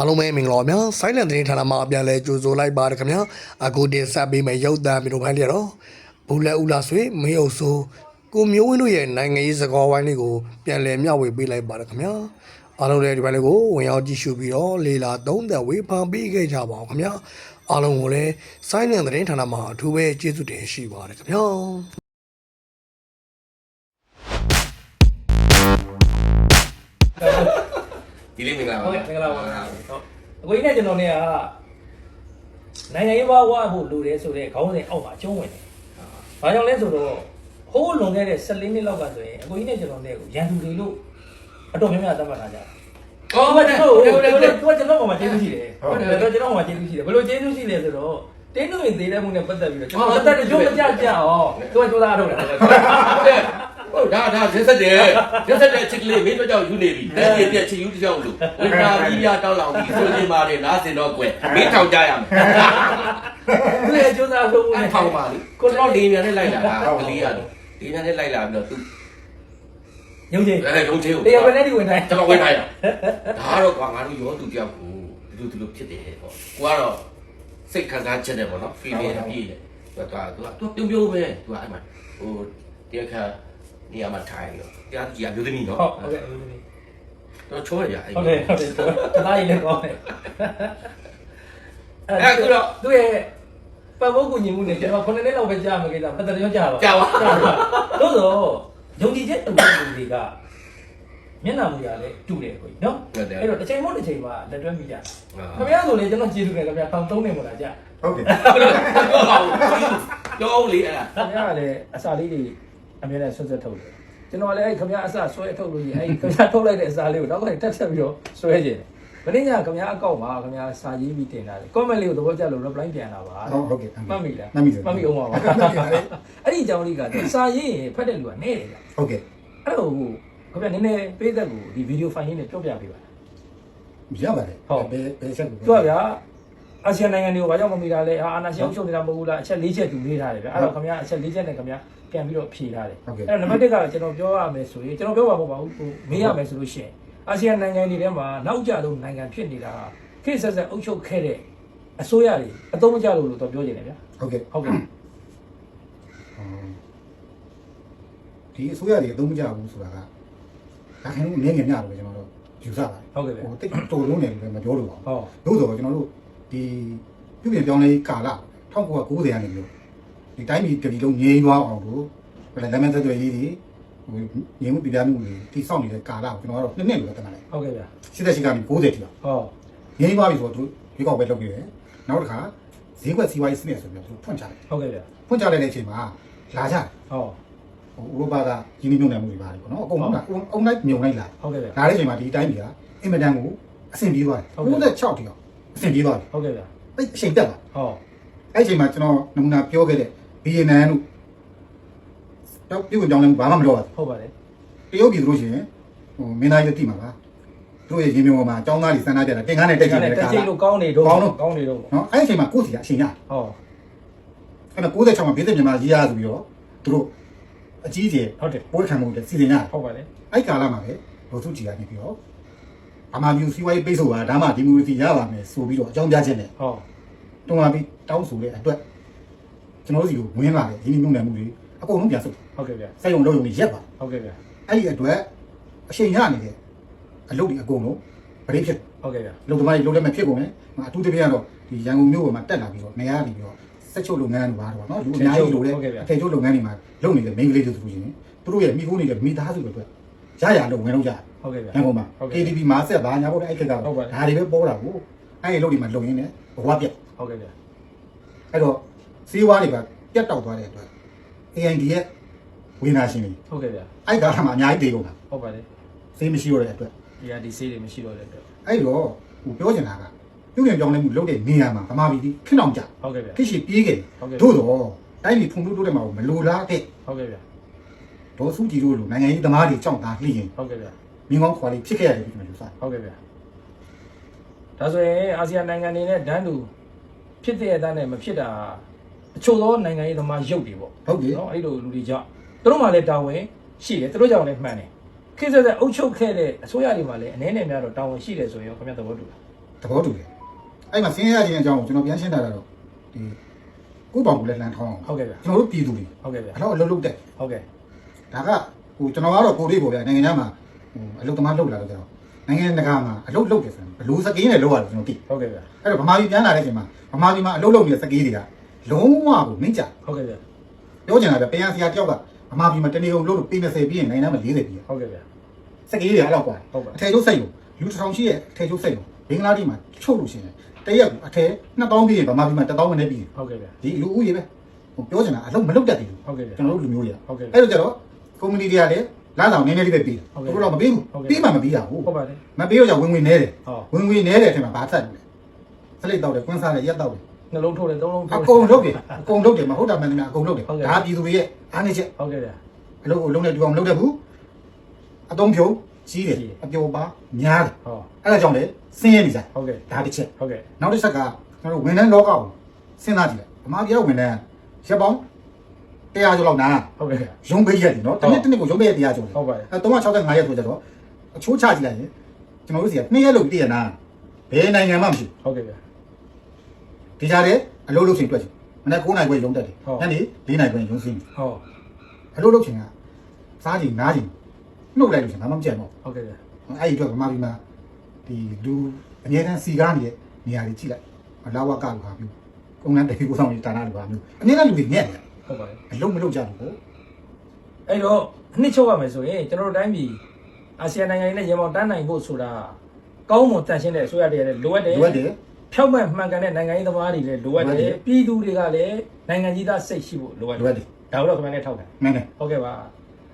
အားလုံးပဲမင်္ဂလာပါဗျာ Silent သတင်းဌာနမှာပြန်လဲကြိုဆိုလိုက်ပါတယ်ခင်ဗျာအခုတင်ဆက်ပေးမယ့်ရုပ်သံမျိုးပိုင်းလေးတော့ဘူလက်ဦးလာဆွေမင်းအုပ်ဆိုးကိုမျိုးဝင်းတို့ရဲ့နိုင်ငံရေးစကားဝိုင်းလေးကိုပြန်လဲမျှဝေပေးလိုက်ပါတယ်ခင်ဗျာအားလုံးလည်းဒီပိုင်းလေးကိုဝင်ရောက်ကြည့်ရှုပြီးတော့လေလာသုံးသပ်ဝေဖန်ပေးခဲ့ကြပါအောင်ခင်ဗျာအားလုံးကိုလည်း Silent သတင်းဌာနမှာအထူးပဲကျေးဇူးတင်ရှိပါတယ်ခင်ဗျာ ဒီလေးမင်္ဂလာပါဟုတ်ကဲ့မင်္ဂလာပါဟုတ်အကိုကြီးနဲ့ကျွန်တော်နဲ့ကနိုင်ငံရေးဘဝဖို့လိုတယ်ဆိုတဲ့ခေါင်းစဉ်အောက်မှာအကျုံးဝင်တယ်။ဘာကြောင့်လဲဆိုတော့ဟိုးလွန်ခဲ့တဲ့14နှစ်လောက်ကဆိုရင်အကိုကြီးနဲ့ကျွန်တော်နဲ့ကိုရန်သူတွေလို့အတော်များများသတ်မှတ်ထားကြတယ်။အော်ဟုဟုတ်တ်တတယ်ယ်ဟုဟုတ်တ်တတယ်ယ်ဟုဟုတ်တ်တယ်ယ်တသူကကျွန်တော်မှကျေးဇူးရှိတယ်ဟုတ်တယ်သူကကျွန်တော်မှကျေးဇူးရှိတယ်ဘယ်လိုကျေးဇူးရှိလဲဆိုတော့တင်းတို့ရင်သေးတဲ့မှုနဲ့ပတ်သက်ပြီးတော့ကျွန်တော်ပတ်သက်ကြုံမကြကြအောင်သူကကြိုးစားထုတ်တယ် ဟုတ်ဒါဒါရက်ဆက်တယ်ရက်ဆက်တဲ့ချစ်ကလေးမင်းတို့ကြောင့်ယူနေပြီလက်ပြည့်ပြည့်ချစ်ယူတစ်ကြောင်လို့ဝိညာပြီးရတောင်းလောင်ပြီးဆိုနေပါတယ်နားစင်တော့ကွယ်မင်းထောင်ကြရမယ်သူရဲ့ကြိုးစားထုတ်မှုအဲ့နဲ့ထောင်ပါလေကိုတော့လေးမြန်နဲ့လိုက်လာတာကလေးရတယ်လေးမြန်နဲ့လိုက်လာပြီးတော့သူညုံချင်းအဲလုံးချင်းကိုတရားပဲနဲ့ဒီဝင်တိုင်းကျွန်တော်ဝင်ထားရဒါကတော့ကွာငါတို့ရောသူတယောက်ကိုဒီလိုဒီလိုဖြစ်တယ်ပေါ့ကိုကတော့စိတ်ခံစားချက်တယ်ပေါ့နော် feeling အပြည့်တယ်သူကသူကသူပြုံးပြုံးပဲသူကအဲ့မှာဟိုတရားခါ နေရာမှာထိုင်ရောတရားကြီးအမျိုးသမီးနော်ဟုတ်ဟုတ်ကဲ့ဟုတ်ကဲ့တော့ချောရအဲ့ဟုတ်တယ်ဟုတ်တယ်တသားရည်လည်းကောင်းတယ်အဲ့ခုတော့သူ့ရဲ့ပတ်ဖို့ကူညီမှုနဲ့ကျွန်တော်9နှစ်လောက်ပဲကြာမှာကိစ္စပတ်သက်ရောကြာပါကြာပါတို့တော့ယုံကြည်ချက်တူတဲ့လူတွေကမျက်နှာမူရလဲတူတယ်ကိုကြီးနော်ဟုတ်တယ်အဲ့တော့တစ်ချိန်မဟုတ်တစ်ချိန်မှာလက်တွဲမိကြအာခင်ဗျားဆိုလေကျွန်တော်ကျေးဇူးတယ်ခင်ဗျာတောင်းသုံးနေမို့လားကြာဟုတ်တယ်ပြောပါဦးပြောဦးလေအဲ့ဒါခင်ဗျားကလည်းအစာလေးတွေ အများနဲ့ဆွတ်ဆွတ်ထုတ်တယ်ကျွန်တော်လည်းအဲ့ခင်ဗျားအစာဆွဲထုတ်လို့ကြီးအဲ့ခင်ဗျားထုတ်လိုက်တဲ့အစာလေးကိုတော့တက်ဆက်ပြီးတော့ဆွဲကြတယ်ဘယ်နည်းညခင်ဗျားအကောက်မှာခင်ဗျားစာရေးပြီးတင်တာလေ comment လေးကိုသဘောကျလို့ reply ပြန်လာပါဟုတ်ဟုတ်ကဲ့မှတ်မိလားမှတ်မိတယ်မှတ်မိအောင်ပါပါအဲ့ဒီအကြောင်းလေးကစာရေးရင်ဖတ်တဲ့လူကနေတယ်ဗျဟုတ်ကဲ့အဲ့တော့ခင်ဗျားနည်းနည်းပေးသက်ကိုဒီဗီဒီယိုဖိုင်လေးနဲ့ပြောပြပေးပါရပါတယ်ဟုတ်ဘယ်ဘယ်ချက်ကိုသူကဗျာအာဆီယံနိုင်ငံတွေကိုဘာကြောင့်မမိတာလဲအာအာနာရှင်အုပ်ချုပ်နေတာမဟုတ်ဘူးလားအချက်၄ချက်တူလေးထားတယ်ဗျအဲ့တော့ခင်ဗျားအချက်၄ချက်နဲ့ခင်ဗျား ပြန်ပြီးတော့ဖြေထားတယ်ဟုတ်ကဲ့ အဲ့တော့နံပါတ်၁ကကျွန်တော်ပြောရမယ်ဆိုရင်ကျွန်တော်ပြောပါမဟုတ်ပါဘူးဟိုမေးရမယ်ဆိုလို့ရှိရင်အာဆီယံနိုင်ငံတွေထဲမှာနောက်ကျဆုံးနိုင်ငံဖြစ်နေတာခေတ်ဆက်ဆက်အုပ်ချုပ်ခဲ့တဲ့အစိုးရတွေအသုံးမကျလို့လို့တော့ပြောနေတယ်ဗျာဟုတ်ကဲ့ဟုတ်ကဲ့ဒီအစိုးရတွေအသုံးမကျဘူးဆိုတာကဒါခင်ဗျားနည်းငယ်ညလို့ကျွန်တော်တို့ယူဆပါတယ်ဟုတ်ကဲ့ဗျာဟိုတိတ်တော်လုံးနေလို့လည်းမပြောလို့ပါဟောဘူးသို့တော့ကျွန်တော်တို့ဒီပြုပြင်ပြောင်းလဲကာလ1990ကနေပြီး ဒီတိုင်းပြည်ပြည်လုံးငြိမ်းသွားအောင်လို့ဘယ်လဲလက်မသက်တွေရေးတွေဟိုငြိမ်းမှုပြပြမှုတွေတိစောင့်နေတဲ့ကာလကိုကျွန်တော်တို့နှစ်နှစ်လို့တတ်တယ်ဟုတ်ကဲ့ဗျာ88ကနေ90တိပါဟောငြိမ်းသွားပြီဆိုတော့သူရွေးကောက်ပွဲလုပ်ပြီးတယ်နောက်တစ်ခါဈေးကွက်စီးပွားရေးစနစ်ဆိုပြီးတော့သူဖွင့်ချတယ်ဟုတ်ကဲ့ဗျာဖွင့်ချလိုက်တဲ့အချိန်မှာလာကြတယ်ဟောဟိုဥရောပကရင်းနှီးမြှုပ်နှံမှုတွေပါတယ်ပေါ့နော်အကုန်လုံးကအုံလိုက်မြုံလိုက်လာဟုတ်ကဲ့ဗျာလာတဲ့အချိန်မှာဒီအတိုင်းကြီးကအင်မတန်ကိုအဆင်ပြေသွားတယ်96တိအောင်အဆင်ပြေသွားတယ်ဟုတ်ကဲ့ဗျာအဲ့အချိန်တက်လာဟောအဲ့အချိန်မှာကျွန်တော်နမူနာပြောခဲ့တဲ့ ဘီယက်နမ်တို့တော့ပြုတ်ကြောင်းလည်းဘာမှမလုပ်ရဘူးဟုတ်ပါတယ်တရုတ်ပြည်ဆိုလို့ရှိရင်ဟိုမင်းသားကြီးတိမှာပါသူတို့ရဲ့ရင်းမြုံပေါ်မှာအကြောင်းသားတွေစမ်းသားကြတာတင်ကားနဲ့တက်ကြည့်နေတဲ့တက်ကားချိတ်လို့ကောင်းနေတော့ကောင်းတော့ကောင်းနေတော့နော်အဲ့ဒီအချိန်မှာကိုယ့်စီကအချိန်ရဟောအဲ့တော့96မှာဘေးသက်မြန်မာရေးရဆိုပြီးတော့သူတို့အကြီးအကျယ်ဟုတ်တယ်ပွဲခံမှုတွေစီစဉ်ရတယ်ဟုတ်ပါတယ်အဲ့ကာလမှာပဲဒေါ်စုကြည်ကနေပြီးတော့အမှမျိုးစီးပွားရေးပိတ်ဆို့တာဒါမှဒီမိုကရေစီရပါမယ်ဆိုပြီးတော့အကြောင်းပြချက်နဲ့ဟောတွန်းလာပြီးတောင်းဆိုတဲ့အတွက် ကျွန်တော်တို့စီကိုဝင်လာတယ်ရင်းနှီးမြှုပ်နှံမှုတွေအကုန်လုံးပြန်ဆုတ်ဟုတ်ကဲ့ဗျာစက်ရုံလုံးရုံတွေရက်ပါဟုတ်ကဲ့ဗျာအဲ့ဒီအတွက်အချိန်ရနေတဲ့အလုပ်တွေအကုန်လုံးဗရိတ်ဖြစ်ဟုတ်ကဲ့ဗျာလုံသမားတွေလုံလက်မဲ့ဖြစ်ကုန်တယ်အထူးသဖြင့်ကတော့ဒီရန်ကုန်မြို့ပေါ်မှာတက်လာပြီးတော့နေရာနေပြီးတော့စက်ချုပ်လုပ်ငန်းတွေပါတော့နော်လူအများကြီးလိုတဲ့အထည်ချုပ်လုပ်ငန်းတွေမှာလုပ်နေတဲ့ main ကလေးတွေဆိုလို့ရှိရင်သူတို့ရဲ့မိခိုးနေတဲ့မိသားစုတွေအတွက်ရရလို့ဝင်လို့ရတယ်ဟုတ်ကဲ့ဗျာရန်ကုန်မှာဟုတ်ကဲ့ KTV မှာဆက်ပါညာဘုတ်အဲ့ခက်ကဒါဟုတ်တွေပါတယ်ပဲပေါ်တာကိုအဲ့ဒီလုပ်တွေမှာလုံရင်းနဲ့ဘဝပြက်ဟုတ်ကဲ့ဗျာအဲ့တော့ စီးဝါးတွေကပြတ်တောက်သွားတဲ့အတွက် AID ရဲ့ဝင်လာရှင်တွေဟုတ်ကဲ့ဗျာအဲ့ကာလမှာအများကြီးတေကုန်တာဟုတ်ပါတယ်စေးမရှိတော့တဲ့အတွက်ဒီဟာဒီဆေးတွေမရှိတော့တဲ့အတွက်အဲ့တော့ဟိုပြောချင်တာကပြုပြင်ပြောင်းလဲမှုလုပ်တဲ့နေရာမှာဗမာပြည်ကြီးခင်းအောင်ကြဟုတ်ကဲ့ဗျာခိရှိပြေးခဲ့ဟုတ်ကဲ့သို့တော့တိုင်းပြည်ဖွံ့ဖြိုးတိုးတက်မှာကိုမလိုလားတဲ့ဟုတ်ကဲ့ဗျာဒေါ်စုကြည်တို့လိုနိုင်ငံရေးသမားတွေကြောင့်သားလှိရင်ဟုတ်ကဲ့ဗျာမြင်းကောင်းခွာလေးဖြစ်ခဲ့ရတယ်ဒီမှာလို့စတယ်ဟုတ်ကဲ့ဗျာဒါဆိုရင်အာဆီယံနိုင်ငံတွေနဲ့ဒန်းတူဖြစ်တဲ့အတိုင်းနဲ့မဖြစ်တာ အချို့သောနိုင်ငံရေးသမားရုပ်တွေပေါ့ဟုတ်တယ်နော်အဲ့လိုလူတွေကြောင့်သူတို့မှလည်းတာဝန်ရှိတယ်သူတို့ကြောင့်လည်းမှန်တယ်ခေတ်ဆက်ဆက်အုပ်ချုပ်ခဲ့တဲ့အစိုးရတွေမှာလည်းအနေနဲ့များတော့တာဝန်ရှိတယ်ဆိုရင်ခင်ဗျားသဘောတူလားသဘောတူတယ်အဲ့မှာဆင်းရဲခြင်းအကြောင်းကိုကျွန်တော်ပြန်ရှင်းတာတော့ဒီကိုပေါ့ကိုလည်းလမ်းထောင်းအောင်ဟုတ်ကဲ့ဗျာကျွန်တော်တို့ပြည်သူတွေဟုတ်ကဲ့ဗျာအဲ့တော့အလုပ်လုပ်တဲ့ဟုတ်ကဲ့ဒါကဟိုကျွန်တော်ကတော့ကိုလေးပေါ့ဗျာနိုင်ငံခြားမှာဟိုအလုပ်သမားလုပ်လာတော့ကျွန်တော်နိုင်ငံတကာမှာအလုပ်လုပ်တယ်ဆိုရင်ဘလူးစကင်းနဲ့လုပ်ရတယ်ကျွန်တော်သိဟုတ်ကဲ့ဗျာအဲ့တော့ဗမာပြည်ပြန်လာတဲ့အချိန်မှာဗမာပြည်မှာအလုပ်လုပ်နေတဲ့စကင်းတွေက လုံးဝကိုနှိမ့်ကြဟုတ်ကဲ့ဗျာပြောချင်တာကပြန်ဆရာတယောက်ကဗမာပြည်မှာတနေ့ကုန်လုပ်လို့ပေး20ပြီးရင်နိုင်ငံမှာ40ပြီးရဟုတ်ကဲ့ဗျာစကင်းတွေအဲ့တော့ကွာဟုတ်ပါအထည်ချုပ်စိတ်လို့လူတစ်ထောင်ရှိရဲ့အထည်ချုပ်စိတ်လို့ဘင်္ဂလားဒေ့ရှ်မှာချုပ်လို့ရှိရင်တရက်ကိုအထည်2000ပြီးရင်ဗမာပြည်မှာ1000မနဲ့ပြီးဟုတ်ကဲ့ဗျာဒီလူဦးရေပဲဟိုပြောချင်တာအလုပ်မလုပ်တတ်ဘူးဟုတ်ကဲ့ဗျာကျွန်တော်တို့လူမျိုးတွေကဟုတ်ကဲ့အဲ့လိုကြတော့ကွန်မြူနီတီကလည်းလမ်းဆောင်နည်းနည်းလေးပဲပြီးတယ်ဟုတ်ကဲ့ဘုရားမပြီးဘူးဟုတ်ကဲ့ပြီးမှမပြီးရဘူးဟုတ်ပါတယ်မပြီးတော့じゃဝင်ဝင်နေတယ်ဟုတ်ဝင်ဝင်နေတဲ့အချိန်မှာဘာဆက်လဲစလိတ်တော့တယ်ကွန်းစားတယ်ရက်တော့တယ် နှလုံးထိုးတယ်သုံးလုံးအထိုးတယ်ကုန်လုပ်တယ်အကုန်လုပ်တယ်မဟုတ်တာမှန်တယ်များအကုန်လုပ်တယ်ဟုတ်ကဲ့ဒါပြည်သူတွေရဲ့အားနေချက်ဟုတ်ကဲ့ဗျာအလုပ်ကိုလုံးနဲ့တူအောင်မလုပ်တတ်ဘူးအတုံးဖြုံကြီးတယ်ကြီးတယ်အပျော်ပါများတယ်ဟောအဲ့ဒါကြောင့်လေဆင်းရဲနေကြတယ်ဟုတ်ကဲ့ဒါတစ်ချက်ဟုတ်ကဲ့နောက်တစ်ချက်ကကျွန်တော်တို့ဝန်ထမ်းလောကကိုစဉ်းစားကြည့်လိုက်ဗမာပြည်ကဝန်ထမ်းရက်ပေါင်း100ကျော်လောက်နာဟုတ်ကဲ့ဗျာရုံးပေးရက်တယ်နော်တစ်နှစ်တစ်နှစ်ကိုရုံးပေးရက်100ကျော်တယ်ဟုတ်ပါတယ်အဲ365ရက်ဆိုကြတော့အချိုးချကြည့်လိုက်ရင်ကျွန်တော်တို့စီက2ရက်လို့တည်ရနာဘယ်နိုင်ငံမှမရှိဟုတ်ကဲ့ဗျာ ဒီကြားထဲအလုပ်လုပ်ချိန်တွေ့ချင်မနေ့9နိုင်ခွဲရုံးတက်တယ်ဟုတ်ညနေ4နိုင်ခွဲရုံးဆင်းတယ်ဟောအလုပ်လုပ်ချိန်ကစားချိန်နားချိန်နှုတ်လိုက်လို့ရှင်ဘာမှမကြက်တော့ဟုတ်ကဲ့ဗျာအဲ့ဒီအတွက်ဗမာပြည်မှာဒီလူအငြင်းတန်းစီကားနေတဲ့နေရာတွေကြည့်လိုက်လာဝကလူဟာမျိုးကုန်းလန်းတေကိုဆောင်နေတာနာလူဟာမျိုးအငြင်းတန်းလူတွေညက်တယ်ဟုတ်ပါတယ်အလုံးမလုပ်ကြဘူးကိုအဲ့တော့အနှစ်ချုပ်ရမယ်ဆိုရင်ကျွန်တော်တို့တိုင်းပြည်အာဆီယံနိုင်ငံတွေနဲ့ရေမောင်တန်းနိုင်ဖို့ဆိုတာကောင်းမွန်တန်ရှင်းတဲ့အစိုးရတွေလည်းလိုအပ်တယ်လိုအပ်တယ် ဖြောက်မှန်မှန်ကန်တဲ့နိုင်ငံရေးသမားတွေလည်းလိုအပ်လိုအပ်တတယ်ယ်ပြည်သူတွေကလည်းနိုင်ငံကြီးသားစိတ်ရှိဖို့လိုအပ်လိုအပ်တယ်ဒါတော့ခင်ဗျားနဲ့ထောက်တယ်မင်းနဲ့ဟုတ်ကဲ့ပါ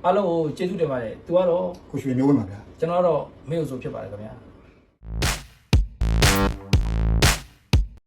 အားလုံးကိုကျေးဇူးတင်ပါတယ်သူကတော့ကိုရွှေမျိုးဝင်ပါဗျာကျွန်တော်ကတော့မေ့လို့ဆိုဖြစ်ပါတယ်ခင်ဗျာ